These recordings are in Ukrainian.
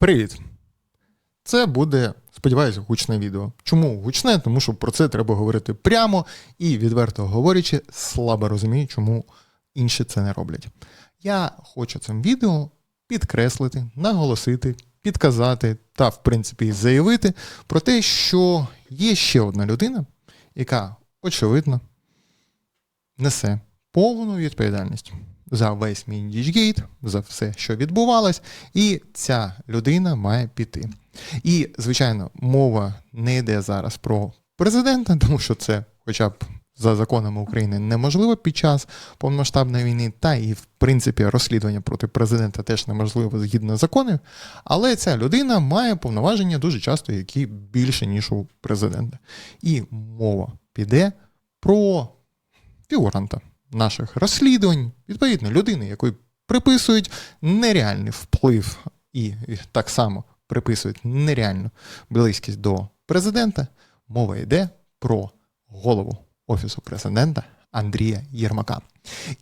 Привіт! Це буде, сподіваюся, гучне відео. Чому гучне? Тому що про це треба говорити прямо і, відверто говорячи, слабо розумію, чому інші це не роблять. Я хочу цим відео підкреслити, наголосити, підказати та, в принципі, заявити про те, що є ще одна людина, яка, очевидно, несе повну відповідальність за весь мій Дічгейт, за все, що відбувалось, і ця людина має піти. І, звичайно, мова не йде зараз про президента, тому що це, хоча б за законами України, неможливо під час повномасштабної війни, та і в принципі розслідування проти президента теж неможливо згідно законів. Але ця людина має повноваження дуже часто, які більше, ніж у президента. І мова піде про фігуранта наших розслідувань, відповідно, людини, якої приписують нереальний вплив і так само приписують нереальну близькість до президента. Мова йде про голову Офісу президента Андрія Єрмака.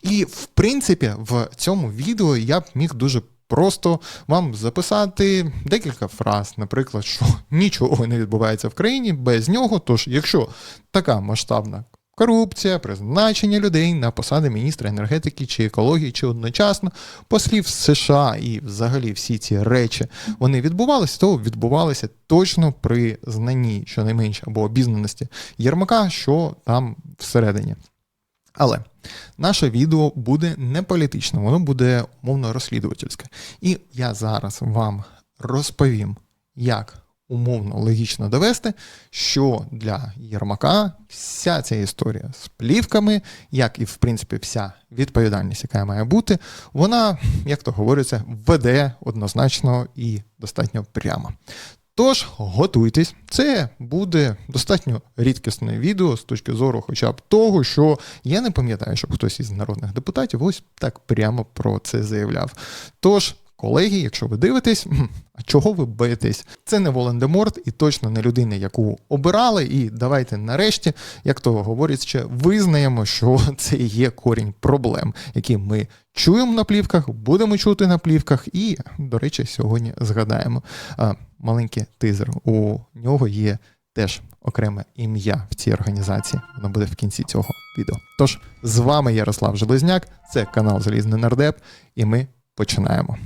І, в принципі, в цьому відео я б міг дуже просто вам записати декілька фраз, наприклад, що нічого не відбувається в країні без нього. Тож, якщо така масштабна корупція, призначення людей на посади міністра енергетики чи екології, чи одночасно послів США і взагалі всі ці речі вони відбувалися, то відбувалися точно при знанні, щонайменше, або обізнаності Єрмака, що там всередині. Але наше відео буде не політичне, воно буде умовно розслідувательське. І я зараз вам розповім, як умовно логічно довести, що для Єрмака вся ця історія з плівками, як і в принципі вся відповідальність, яка має бути, вона, як то говориться, веде однозначно і достатньо прямо. Тож готуйтесь, це буде достатньо рідкісне відео з точки зору, хоча б того, що я не пам'ятаю, щоб хтось із народних депутатів ось так прямо про це заявляв. Тож Колеги, якщо ви дивитесь, а чого ви боїтесь? Це не Волан-де-Морт і точно не людина, яку обирали. І давайте нарешті, як то говорять, ще визнаємо, що це є корінь проблем, які ми чуємо на плівках, будемо чути на плівках, і, до речі, сьогодні згадаємо а, маленький тизер. У нього є теж окреме ім'я в цій організації. Воно буде в кінці цього відео. Тож з вами Ярослав Железняк, це канал Залізний Нардеп, і ми починаємо.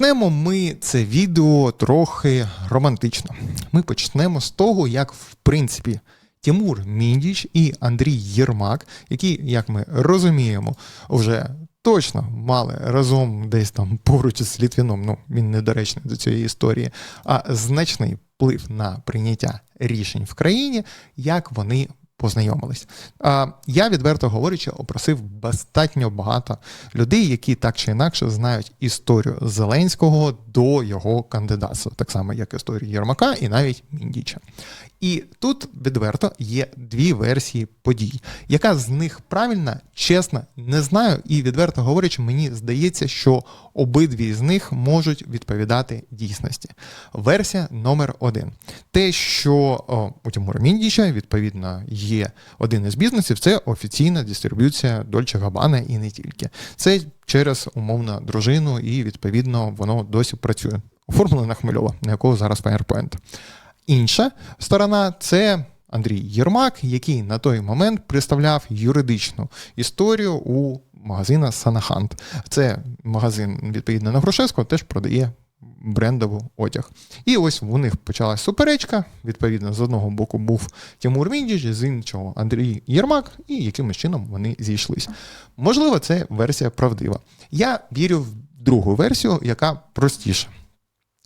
Почнемо ми це відео трохи романтично. Ми почнемо з того, як в принципі Тимур Міндіч і Андрій Єрмак, які, як ми розуміємо, вже точно мали разом десь там поруч з Літвіном, ну він недоречний до цієї історії, а значний вплив на прийняття рішень в країні, як вони познайомились. А, Я відверто говорячи, опросив достатньо багато людей, які так чи інакше знають історію Зеленського до його кандидатства, так само як історію Єрмака і навіть Міндіча. І тут відверто є дві версії подій. Яка з них правильна, чесно, не знаю. І відверто говорячи, мені здається, що обидві з них можуть відповідати дійсності. Версія номер один. Те, що у Тимура Міндіча, відповідно, є один із бізнесів, це офіційна дистриб'юція Дольче Габана і не тільки. Це через умовну дружину, і відповідно воно досі працює. Оформлена Хмельова, на якого зараз PowerPoint. Інша сторона це Андрій Єрмак, який на той момент представляв юридичну історію у магазина Санахант. Це магазин, відповідно на Грушевського, теж продає брендову одяг. І ось у них почалась суперечка. Відповідно, з одного боку був Тимур Міндіч, з іншого Андрій Єрмак, і якимось чином вони зійшлись. Можливо, це версія правдива. Я вірю в другу версію, яка простіша.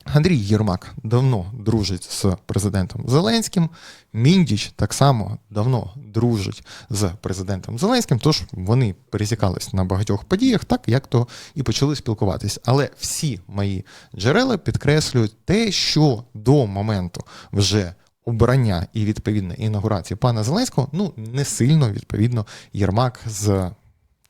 Андрій Єрмак давно дружить з президентом Зеленським. Міндіч так само давно дружить з президентом Зеленським. Тож вони пересікались на багатьох подіях, так як то і почали спілкуватись. Але всі мої джерела підкреслюють те, що до моменту вже обрання і відповідно інаугурації пана Зеленського ну не сильно відповідно Єрмак з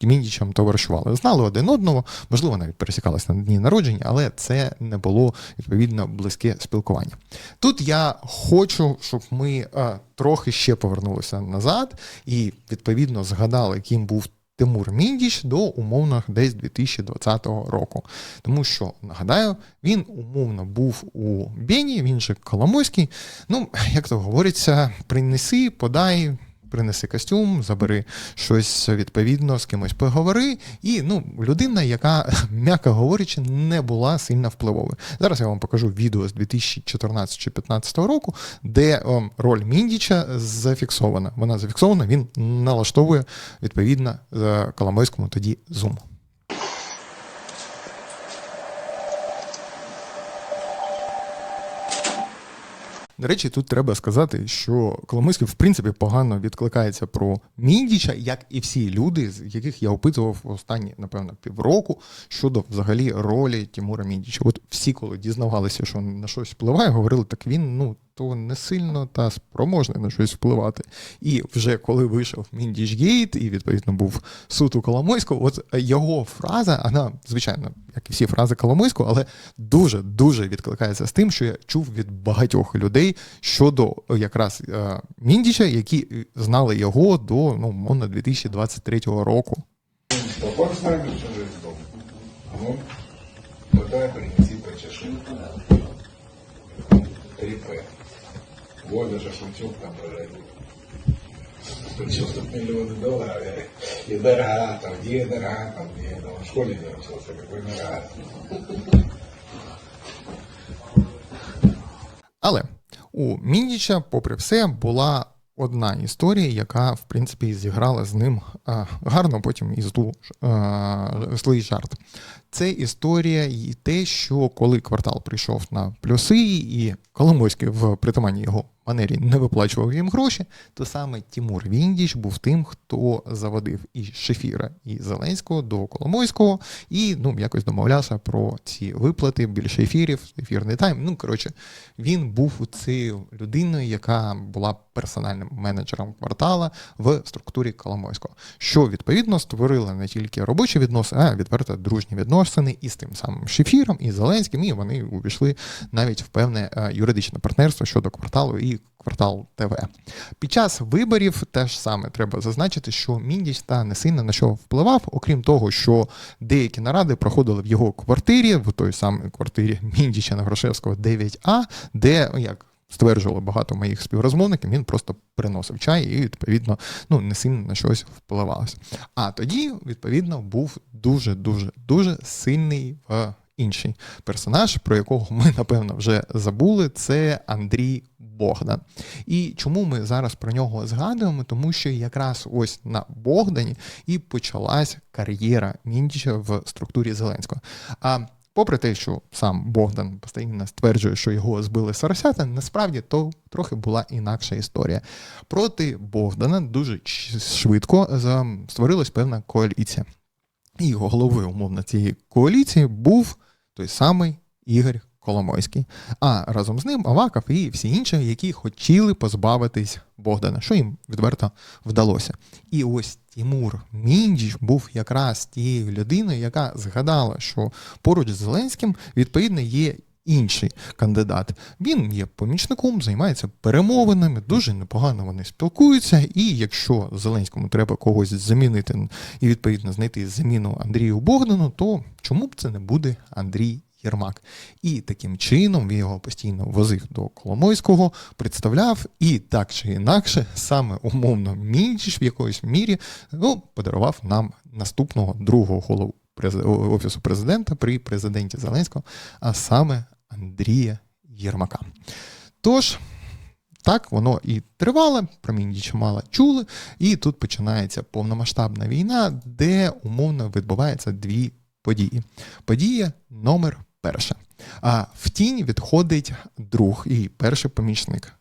Міндічем товаришували. Знали один одного, можливо, навіть пересікалися на дні народження, але це не було відповідно близьке спілкування. Тут я хочу, щоб ми а, трохи ще повернулися назад і відповідно згадали, яким був Тимур Міндіч до умовно десь 2020 року. Тому що, нагадаю, він умовно був у Бені, він же Коломойський. Ну, як то говориться, принеси, подай. Принеси костюм, забери щось відповідно, з кимось поговори. І ну, людина, яка, м'яко говорячи, не була сильно впливовою. Зараз я вам покажу відео з 2014 чи 2015 року, де о, роль Міндіча зафіксована. Вона зафіксована, він налаштовує відповідно Коломойському тоді Zoom. До речі, тут треба сказати, що Коломойський, в принципі, погано відкликається про Міндіча, як і всі люди, з яких я опитував останні, напевно, півроку щодо взагалі ролі Тимура Міндіча. От всі, коли дізнавалися, що на щось впливає, говорили, так він ну то не сильно та спроможний на щось впливати. І вже коли вийшов Міндіч Гейт, і відповідно був суд у Коломойського, от його фраза, вона, звичайно, як і всі фрази Коломойського, але дуже дуже відкликається з тим, що я чув від багатьох людей щодо якраз е, Міндіча, які знали його до ну, мовно 2023 року. Нами в чужой дом. Ну, подай, принеси, почеши. 3П. Вот даже шутюк там прожили. Причем тут миллионы долларов. И дорога там, где дорога там, где там. В школе не учился, какой дорога. Але у Міндіча, попри все, була одна історія, яка, в принципі, зіграла з ним а, гарно, потім і злу, а, злий жарт. Це історія і те, що коли квартал прийшов на плюси, і Коломойський в притаманні його манері не виплачував їм гроші, то саме Тимур Віндіч був тим, хто заводив і Шефіра, і Зеленського до Коломойського, і ну, якось домовлявся про ці виплати, більше ефірів, ефірний тайм. Ну, коротше, він був цією людиною, яка була персональним менеджером квартала в структурі Коломойського, що відповідно створило не тільки робочі відносини, а відверто дружні відносини і з тим самим Шефіром, і Зеленським, і вони увійшли навіть в певне е, юридичне партнерство щодо кварталу і квартал ТВ. Під час виборів теж саме треба зазначити, що Міндіч та не сильно на що впливав, окрім того, що деякі наради проходили в його квартирі, в той самій квартирі Міндіча на Грошевського 9А, де як. Стверджували багато моїх співрозмовників, він просто приносив чай і, відповідно, ну, не сильно на щось впливався. А тоді, відповідно, був дуже-дуже дуже сильний в інший персонаж, про якого ми, напевно, вже забули, це Андрій Богдан. І чому ми зараз про нього згадуємо? Тому що якраз ось на Богдані і почалась кар'єра Міндіча в структурі Зеленського. А Попри те, що сам Богдан постійно стверджує, що його збили соросята, насправді то трохи була інакша історія. Проти Богдана дуже швидко створилась певна коаліція. І головою, умовно, цієї коаліції був той самий Ігор Коломойський. А разом з ним Аваков і всі інші, які хотіли позбавитись Богдана, що їм відверто вдалося. І ось Тимур Міндіч був якраз тією людиною, яка згадала, що поруч з Зеленським відповідно є. Інший кандидат. Він є помічником, займається перемовинами, дуже непогано вони спілкуються. І якщо Зеленському треба когось замінити і відповідно знайти заміну Андрію Богдану, то чому б це не буде Андрій Єрмак. І таким чином він його постійно возив до Коломойського, представляв і так чи інакше, саме умовно Міндіч в якоїсь мірі ну, подарував нам наступного другого голову Офісу президента при президенті Зеленського, а саме Андрія Єрмака. Тож. Так, воно і тривало, про Міндіча мало чули, і тут починається повномасштабна війна, де умовно відбуваються дві події. Подія номер перша. А в тінь відходить друг і перший помічник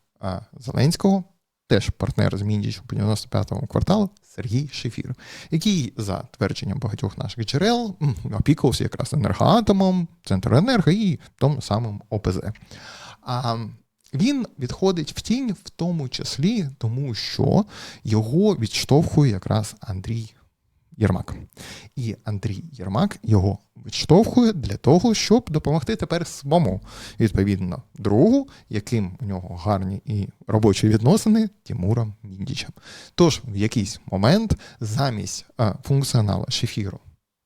Зеленського, теж партнер з Міндічем по 95-му кварталу Сергій Шефір, який, за твердженням багатьох наших джерел, опікувався якраз енергоатомом, Центренерго і тому самим ОПЗ. А він відходить в тінь, в тому числі, тому що його відштовхує якраз Андрій Єрмак. І Андрій Єрмак його відштовхує для того, щоб допомогти тепер самому. Відповідно, другу, яким у нього гарні і робочі відносини, Тимуром Міндічем. Тож, в якийсь момент замість а, функціонала шефіру,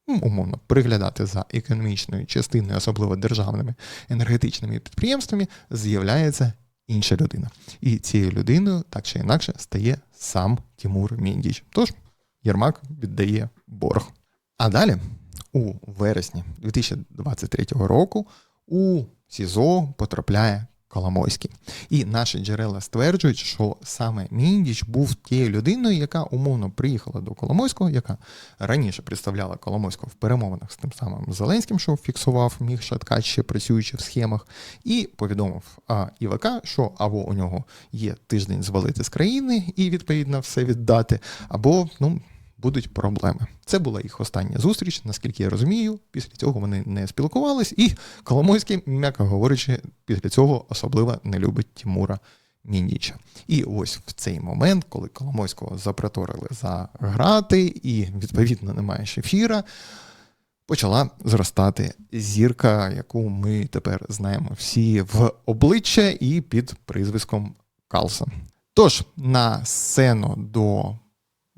умовно, приглядати за економічною частиною, особливо державними енергетичними підприємствами, з'являється інша людина. І цією людиною, так чи інакше, стає сам Тимур Міндіч. Тож Єрмак віддає борг. А далі, у вересні 2023 року, у СІЗО потрапляє Коломойський. І наші джерела стверджують, що саме Міндіч був тією людиною, яка умовно приїхала до Коломойського, яка раніше представляла Коломойського в перемовинах з тим самим Зеленським, що фіксував міг Шаткач, ще працюючи в схемах, і повідомив а, ІВК, що або у нього є тиждень звалити з країни і відповідно все віддати, або ну. Будуть проблеми. Це була їх остання зустріч, наскільки я розумію. Після цього вони не спілкувались, і Коломойський, м'яко говорячи, після цього особливо не любить Тимура Міндіча. І ось в цей момент, коли Коломойського запроторили за грати, і відповідно немає шефіра, почала зростати зірка, яку ми тепер знаємо всі в обличчя і під призвиском Калсон. Тож на сцену до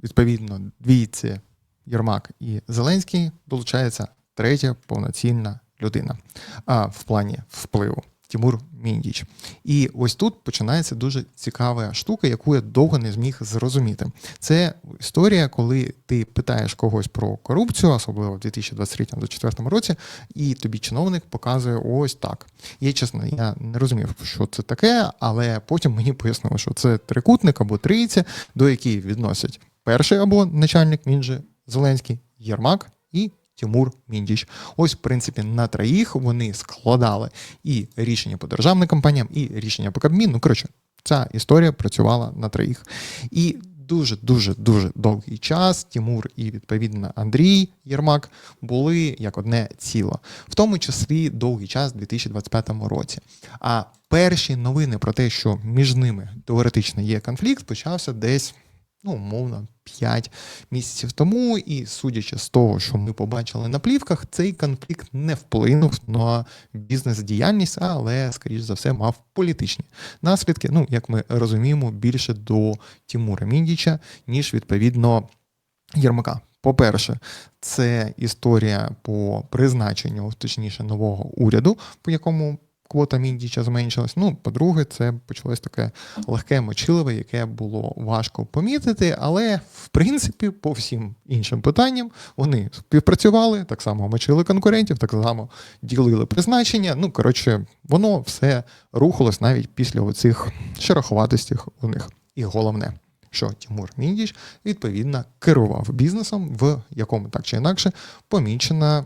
відповідно двійці Єрмак і Зеленський долучається третя повноцінна людина а, в плані впливу. Тимур Міндіч. І ось тут починається дуже цікава штука, яку я довго не зміг зрозуміти. Це історія, коли ти питаєш когось про корупцію, особливо в 2023-2024 році, і тобі чиновник показує ось так. Я чесно, я не розумів, що це таке, але потім мені пояснили, що це трикутник або трійця, до яких відносять перший або начальник, він же Зеленський, Єрмак і Тимур Міндіч. Ось, в принципі, на троїх вони складали і рішення по державним компаніям, і рішення по Кабміну. Ну, коротше, ця історія працювала на троїх. І дуже дуже дуже довгий час Тимур і відповідно Андрій Єрмак були як одне ціло, в тому числі довгий час у 2025 році. А перші новини про те, що між ними теоретично є конфлікт, почався десь ну, умовно, 5 місяців тому, і судячи з того, що ми побачили на плівках, цей конфлікт не вплинув на бізнес-діяльність, але, скоріш за все, мав політичні наслідки. Ну, як ми розуміємо, більше до Тимура Міндіча, ніж відповідно Єрмака. По-перше, це історія по призначенню, точніше, нового уряду, по якому квота Міндіча зменшилась. Ну, по-друге, це почалось таке легке мочиливе, яке було важко помітити, але в принципі, по всім іншим питанням вони співпрацювали, так само мочили конкурентів, так само ділили призначення. Ну, коротше, воно все рухалось навіть після оцих шероховатостей у них. І головне. Що Тимур Міндіч відповідно керував бізнесом, в якому так чи інакше помічена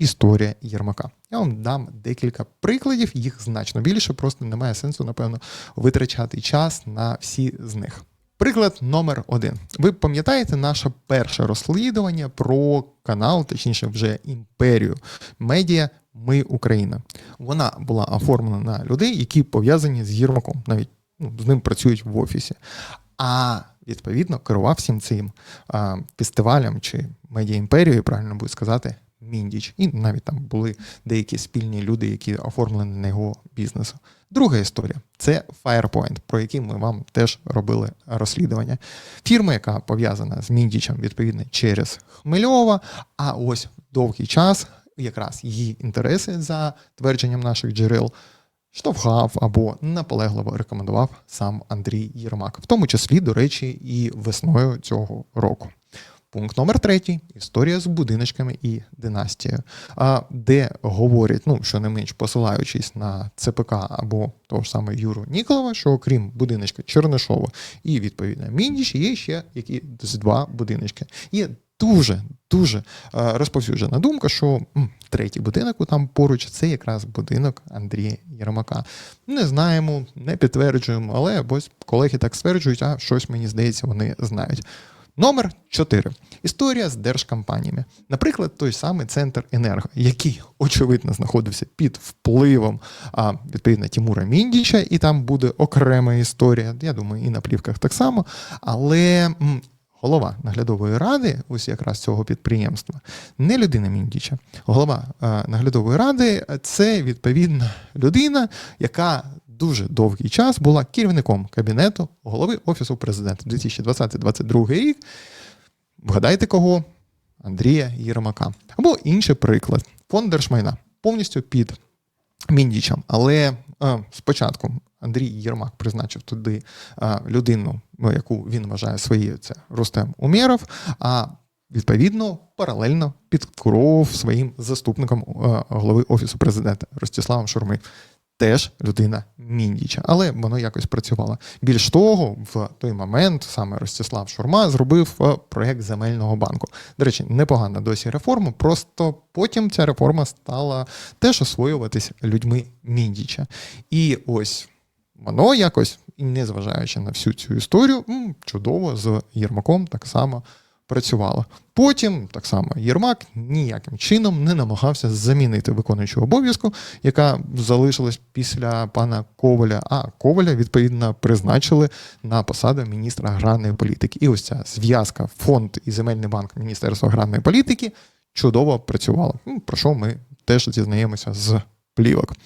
історія Єрмака. Я вам дам декілька прикладів, їх значно більше, просто немає сенсу, напевно, витрачати час на всі з них. Приклад номер один. Ви пам'ятаєте наше перше розслідування про канал, точніше, вже імперію медіа Ми Україна. Вона була оформлена на людей, які пов'язані з Єрмаком, навіть ну, з ним працюють в офісі. А відповідно керував всім цим а, фестивалем чи медіа імперією, правильно буде сказати, Міндіч, і навіть там були деякі спільні люди, які оформлені на його бізнесу. Друга історія це Firepoint, про який ми вам теж робили розслідування. Фірма, яка пов'язана з Міндічем, відповідно, через Хмельова. А ось довгий час, якраз її інтереси за твердженням наших джерел. Штовхав або наполегливо рекомендував сам Андрій Єрмак, в тому числі, до речі, і весною цього року. Пункт номер третій історія з будиночками і династією, де говорять, ну що не менш посилаючись на ЦПК або того ж саме Юру Ніколова, що окрім будиночка Чернишова і відповідно Міндіч, є ще якісь два будиночки. Є дуже дуже розповсюджена думка, що м, третій будинок там поруч це якраз будинок Андрія Єрмака. Не знаємо, не підтверджуємо, але ось колеги так стверджують, а щось мені здається, вони знають. Номер 4. Історія з держкомпаніями. Наприклад, той самий центр енерго, який очевидно знаходився під впливом а, відповідно Тимура Міндіча, і там буде окрема історія. Я думаю, і на плівках так само. Але голова наглядової ради, ось якраз цього підприємства, не людина Міндіча. Голова е, наглядової ради це відповідна людина, яка дуже довгий час була керівником кабінету голови Офісу президента 2020-2022 рік. Вгадайте кого? Андрія Єрмака. Або інший приклад: фонд держмайна повністю під Міндічем. Але е, спочатку Андрій Єрмак призначив туди е, людину, ну, яку він вважає своєю, це Рустем Умєров, а відповідно паралельно підкуровував своїм заступником е, голови Офісу президента Ростиславом Шурми. Теж людина Міндіча, але воно якось працювало. Більш того, в той момент саме Ростислав Шурма зробив е, проєкт земельного банку. До речі, непогана досі реформа. Просто потім ця реформа стала теж освоюватись людьми Міндіча. І ось воно якось, незважаючи на всю цю історію, чудово з Єрмаком так само працювало. Потім так само Єрмак ніяким чином не намагався замінити виконуючого обов'язку, яка залишилась після пана Коваля. А Коваля відповідно призначили на посаду міністра аграрної політики. І ось ця зв'язка фонд і земельний банк Міністерства аграрної політики чудово працювала. Про що ми теж дізнаємося з плівок.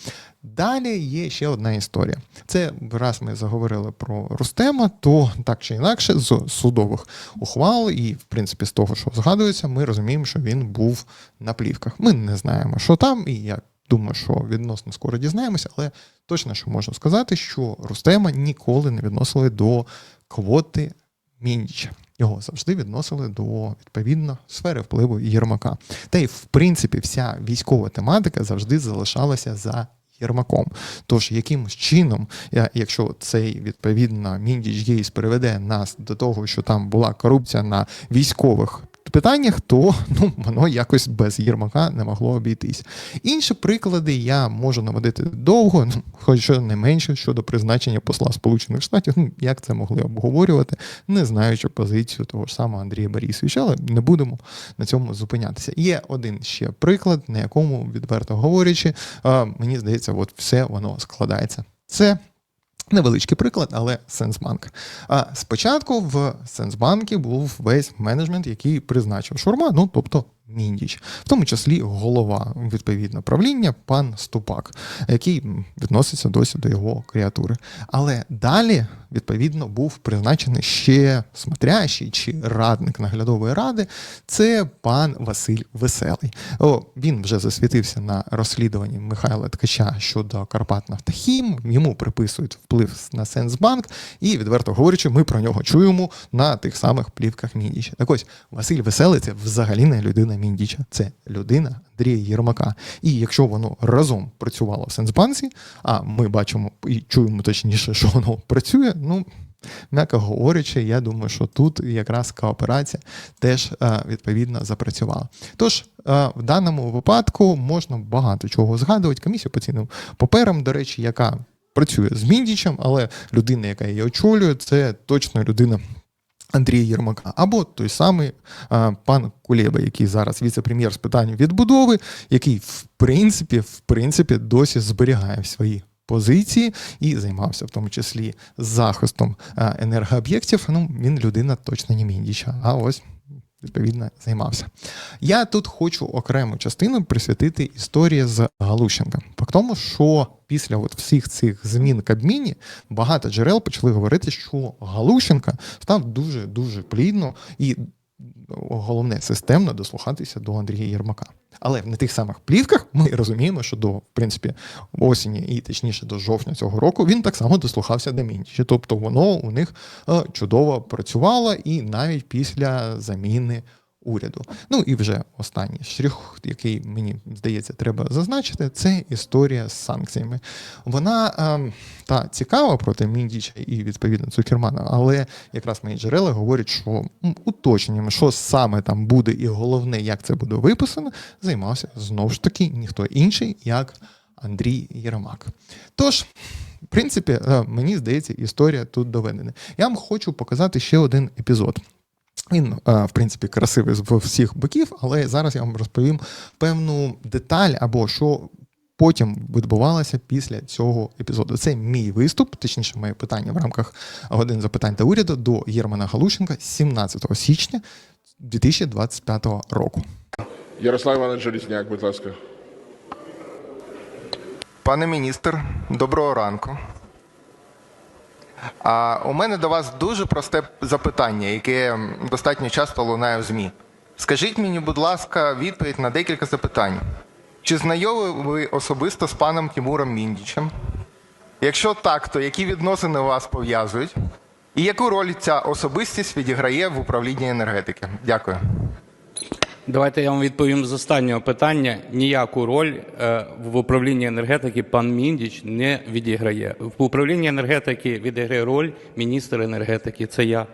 Далі є ще одна історія. Це раз ми заговорили про Рустема, то так чи інакше, з судових ухвал, і в принципі з того, що згадується, ми розуміємо, що він був на плівках. Ми не знаємо, що там, і я думаю, що відносно скоро дізнаємося, але точно що можу сказати, що Рустема ніколи не відносили до квоти Міндіча. Його завжди відносили до відповідно сфери впливу Єрмака. Та й в принципі вся військова тематика завжди залишалася за Єрмаком. Тож, якимось чином, якщо цей відповідно Міндіч Гейс приведе нас до того, що там була корупція на військових питаннях, то ну, воно якось без Єрмака не могло обійтись. Інші приклади я можу наводити довго, ну, хоч не менше щодо призначення посла Сполучених Штатів. Ну, як це могли обговорювати, не знаючи позицію того ж самого Андрія Борисовича, але не будемо на цьому зупинятися. Є один ще приклад, на якому, відверто говорячи, мені здається, от все воно складається. Це Невеличкий приклад, але Сенсбанк. А спочатку в Сенсбанкі був весь менеджмент, який призначив Шурма, ну тобто Міндіч, в тому числі голова відповідно правління, пан Ступак, який відноситься досі до його креатури. Але далі, відповідно, був призначений ще смотрящий чи радник наглядової ради. Це пан Василь Веселий. О, він вже засвітився на розслідуванні Михайла Ткача щодо Карпат Нафтахім. Йому приписують вплив на Сенсбанк, і відверто говорячи, ми про нього чуємо на тих самих плівках Міндіча. Так ось Василь Веселий це взагалі не людина Міндіча, це людина Андрія Єрмака. І якщо воно разом працювало в Сенсбанці, а ми бачимо і чуємо точніше, що воно працює, ну. М'яко говорячи, я думаю, що тут якраз кооперація теж е, відповідно запрацювала. Тож е, в даному випадку можна багато чого згадувати. Комісію по цінним паперам, до речі, яка працює з Міндічем, але людина, яка її очолює, це точно людина. Андрія Єрмака, або той самий е, пан Кулєба, який зараз віце-прем'єр з питань відбудови, який в принципі, в принципі досі зберігає свої позиції і займався в тому числі захистом енергооб'єктів. Ну, він людина точно не Міндіча, а ось відповідно займався. Я тут хочу окрему частину присвятити історії з Галущенка. По тому, що після от всіх цих змін Кабміні багато джерел почали говорити, що Галущенка став дуже дуже плідно і головне системно дослухатися до Андрія Єрмака. Але не тих самих плівках ми розуміємо, що до в принципі осені і точніше до жовтня цього року він так само дослухався до Мінчі. Тобто воно у них е, чудово працювало і навіть після заміни уряду. Ну і вже останній штрих, який мені здається, треба зазначити, це історія з санкціями. Вона е, та цікава проти Міндіча і відповідно Цукермана, але якраз мої джерела говорять, що уточненням, що саме там буде, і головне, як це буде виписано, займався знову ж таки ніхто інший, як Андрій Єрмак. Тож. В принципі, е, мені здається, історія тут доведена. Я вам хочу показати ще один епізод. Він, е, в принципі, красивий з всіх боків, але зараз я вам розповім певну деталь або що потім відбувалася після цього епізоду. Це мій виступ, точніше, моє питання в рамках годин запитань та уряду до Єрмана Галущенка 17 січня 2025 року. Ярослав Іванович Желізняк, будь ласка. Пане міністр, доброго ранку. А у мене до вас дуже просте запитання, яке достатньо часто лунає в ЗМІ. Скажіть мені, будь ласка, відповідь на декілька запитань. Чи знайомі ви особисто з паном Тимуром Міндічем? Якщо так, то які відносини вас пов'язують? І яку роль ця особистість відіграє в управлінні енергетики? Дякую. Давайте я вам відповім з останнього питання. Ніяку роль е, в управлінні енергетики пан Міндіч не відіграє. В управлінні енергетики відіграє роль міністр енергетики. Це я.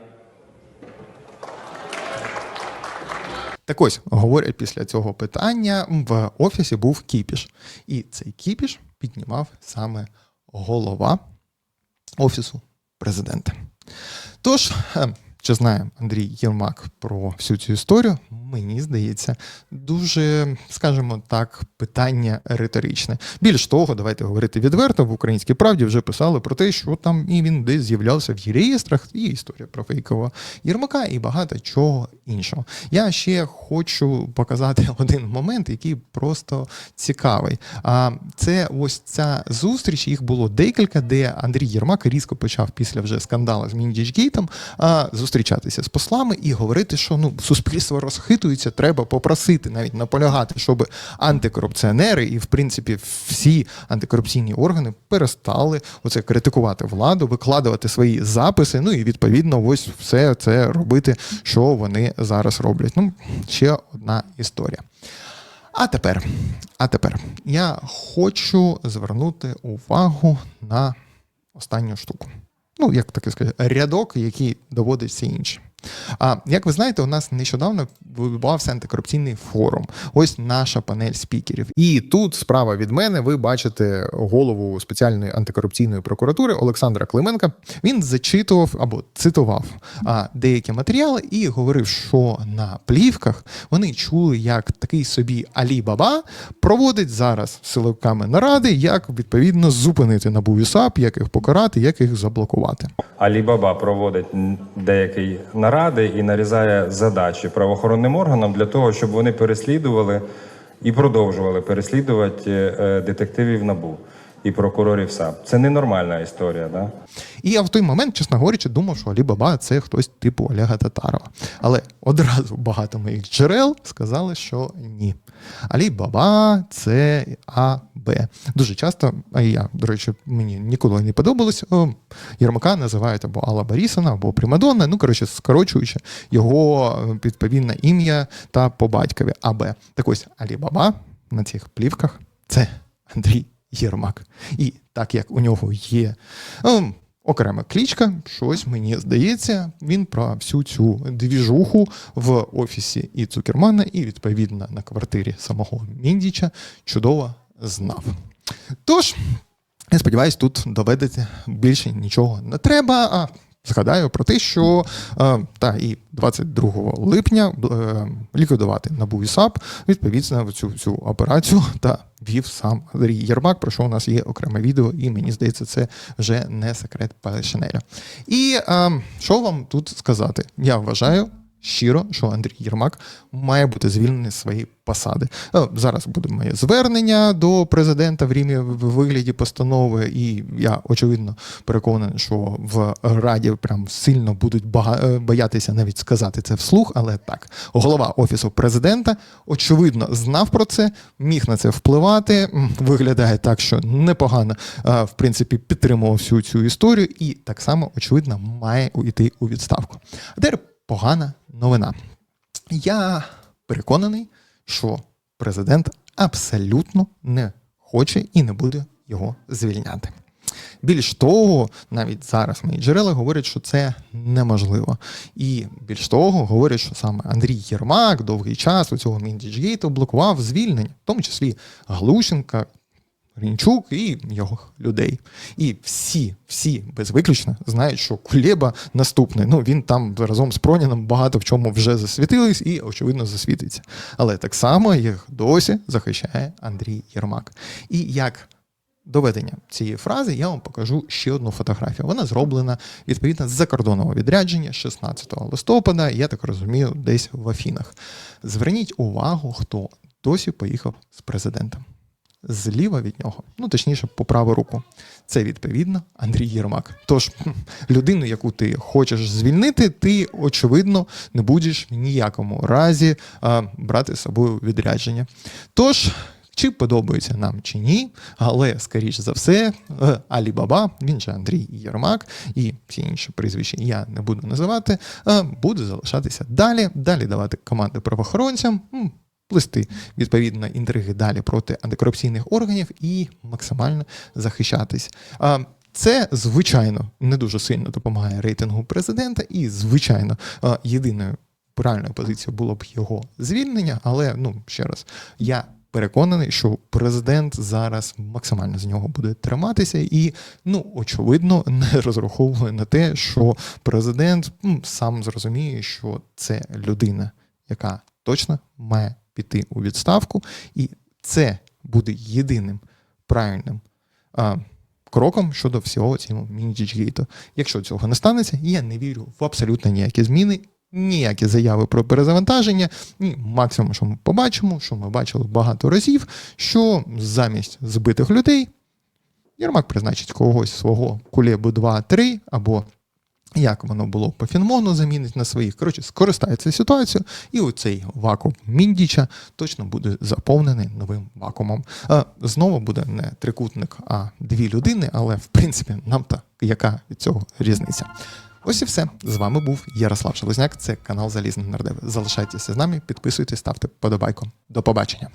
Так ось, говорять після цього питання, в офісі був кіпіш. І цей кіпіш піднімав саме голова офісу президента. Тож, е, чи знає Андрій Єрмак про всю цю історію? Мені здається, дуже, скажімо так, питання риторичне. Більш того, давайте говорити відверто, в українській правді вже писали про те, що там і він десь з'являвся в реєстрах, і історія про фейкового Єрмака, і багато чого іншого. Я ще хочу показати один момент, який просто цікавий. А це ось ця зустріч. Їх було декілька, де Андрій Єрмак різко почав після вже скандалу з Міндічгейтом зустрічатися з послами і говорити, що ну суспільство розхитується, треба попросити, навіть наполягати, щоб антикорупціонери і, в принципі, всі антикорупційні органи перестали оце критикувати владу, викладувати свої записи. Ну і відповідно, ось все це робити, що вони зараз роблять. Ну, ще одна історія. А тепер, а тепер я хочу звернути увагу на останню штуку. Ну, як таке сказати, рядок, який доводить всі інші. А як ви знаєте, у нас нещодавно відбувався антикорупційний форум. Ось наша панель спікерів. І тут справа від мене ви бачите голову спеціальної антикорупційної прокуратури Олександра Клименка. Він зачитував або цитував а, деякі матеріали і говорив, що на плівках вони чули, як такий собі Алі Баба проводить зараз силовиками наради, як відповідно зупинити набу САП, як їх покарати, як їх заблокувати. Алібаба проводить м, деякі наради і нарізає задачі правоохоронним органам для того, щоб вони переслідували і продовжували переслідувати е, детективів НАБУ і прокурорів САП. Це ненормальна історія. Да? І я в той момент, чесно говорячи, думав, що Алі Баба це хтось типу Олега Татарова. Але одразу багато моїх джерел сказали, що ні. Алі Баба це АБ. Дуже часто, а я, до речі, мені ніколи не подобалось. Єрмака називають або Алла Борісовна, або Примадонна. Ну, коротше, скорочуючи його е, відповідне ім'я та по батькові АБ. Так ось Алі Баба на цих плівках це Андрій Єрмак. І так як у нього є ем, окрема клічка, щось мені здається, він про всю цю двіжуху в офісі і Цукермана, і відповідно на квартирі самого Міндіча чудово знав. Тож, я сподіваюся, тут доведеться більше нічого не треба. А згадаю про те, що е, та і 22 липня е, ліквідувати НАБУ і САП відповідно цю, цю операцію та вів сам Андрій Єрмак, про що у нас є окреме відео, і мені здається, це вже не секрет Палешинеля. І е, що вам тут сказати? Я вважаю. Щиро, що Андрій Єрмак має бути звільнений з своєї посади. Е, Зараз буде моє звернення до президента в Рімі в вигляді постанови, і я очевидно переконаний, що в Раді прям сильно будуть е, боятися навіть сказати це вслух, але так, голова офісу президента очевидно знав про це, міг на це впливати. Виглядає так, що непогано е, в принципі підтримував всю цю історію, і так само очевидно має уйти у відставку. Тепер погана новина. Я переконаний, що президент абсолютно не хоче і не буде його звільняти. Більш того, навіть зараз мої джерела говорять, що це неможливо. І більш того, говорять, що саме Андрій Єрмак довгий час у цього Міндіджгейту блокував звільнення, в тому числі Глущенка, Гринчук і його людей. І всі, всі без виключення знають, що Кулєба наступний. Ну він там разом з Проніном багато в чому вже засвітились і, очевидно, засвітиться. Але так само їх досі захищає Андрій Єрмак. І як доведення цієї фрази я вам покажу ще одну фотографію. Вона зроблена відповідно з закордонного відрядження 16 листопада, я так розумію, десь в Афінах. Зверніть увагу, хто досі поїхав з президентом. Зліва від нього, ну точніше, по праву руку. Це відповідно Андрій Єрмак. Тож людину, яку ти хочеш звільнити, ти очевидно не будеш в ніякому разі а, брати з собою відрядження. Тож. Чи подобається нам чи ні, але скоріш за все, е, Алі Баба, він же Андрій Єрмак і всі інші прізвища я не буду називати, е, буде залишатися далі, далі давати команди правоохоронцям, плести відповідно інтриги далі проти антикорупційних органів і максимально захищатись. Це, звичайно, не дуже сильно допомагає рейтингу президента, і, звичайно, єдиною правильною позицією було б його звільнення. Але ну ще раз, я переконаний, що президент зараз максимально з нього буде триматися, і ну очевидно не розраховує на те, що президент м, сам зрозуміє, що це людина, яка точно має піти у відставку, і це буде єдиним правильним а, кроком щодо всього цього міні-діджгейту. Якщо цього не станеться, я не вірю в абсолютно ніякі зміни. Ніякі заяви про перезавантаження, і максимум, що ми побачимо, що ми бачили багато разів, що замість збитих людей Єрмак призначить когось свого кулебу 2-3 або як воно було по Фінмону, замінить на своїх. Коротше, скористається ситуацією, і оцей вакуум Міндіча точно буде заповнений новим вакуумом. Знову буде не трикутник, а дві людини, але в принципі нам та яка від цього різниця. Ось і все. З вами був Ярослав Шелезняк. Це канал Залізний Нардев. Залишайтеся з нами, підписуйтесь, ставте подобайку. До побачення.